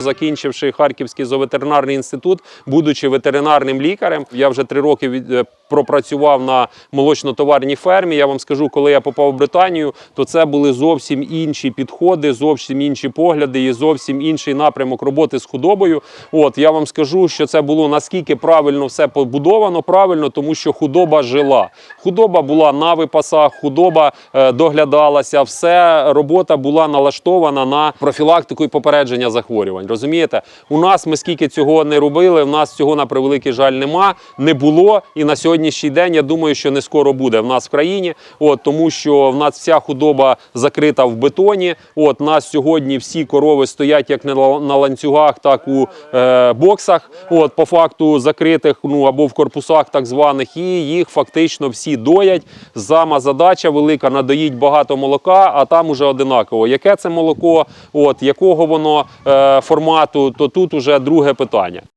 Закінчивши Харківський зооветеринарний інститут, будучи ветеринарним лікарем, я вже три роки е, пропрацював на молочно-товарній фермі. Я вам скажу, коли я попав в Британію, то це були зовсім інші підходи, зовсім інші погляди і зовсім інший напрямок роботи з худобою. От я вам скажу, що це було наскільки правильно все побудовано, правильно, тому що худоба жила. Худоба була на випасах, худоба е, доглядалася, все робота була налаштована на профілактику і попередження захворювань. Розумієте, у нас ми скільки цього не робили, в нас цього на превеликий жаль нема, не було. І на сьогоднішній день я думаю, що не скоро буде в нас в країні. От тому, що в нас вся худоба закрита в бетоні. От нас сьогодні всі корови стоять як на ланцюгах, так у е, боксах. От по факту закритих, ну або в корпусах так званих, і їх фактично всі доять. Зама задача велика, надоїть багато молока, а там уже одинаково. Яке це молоко, от якого воно е, формату, то тут уже друге питання.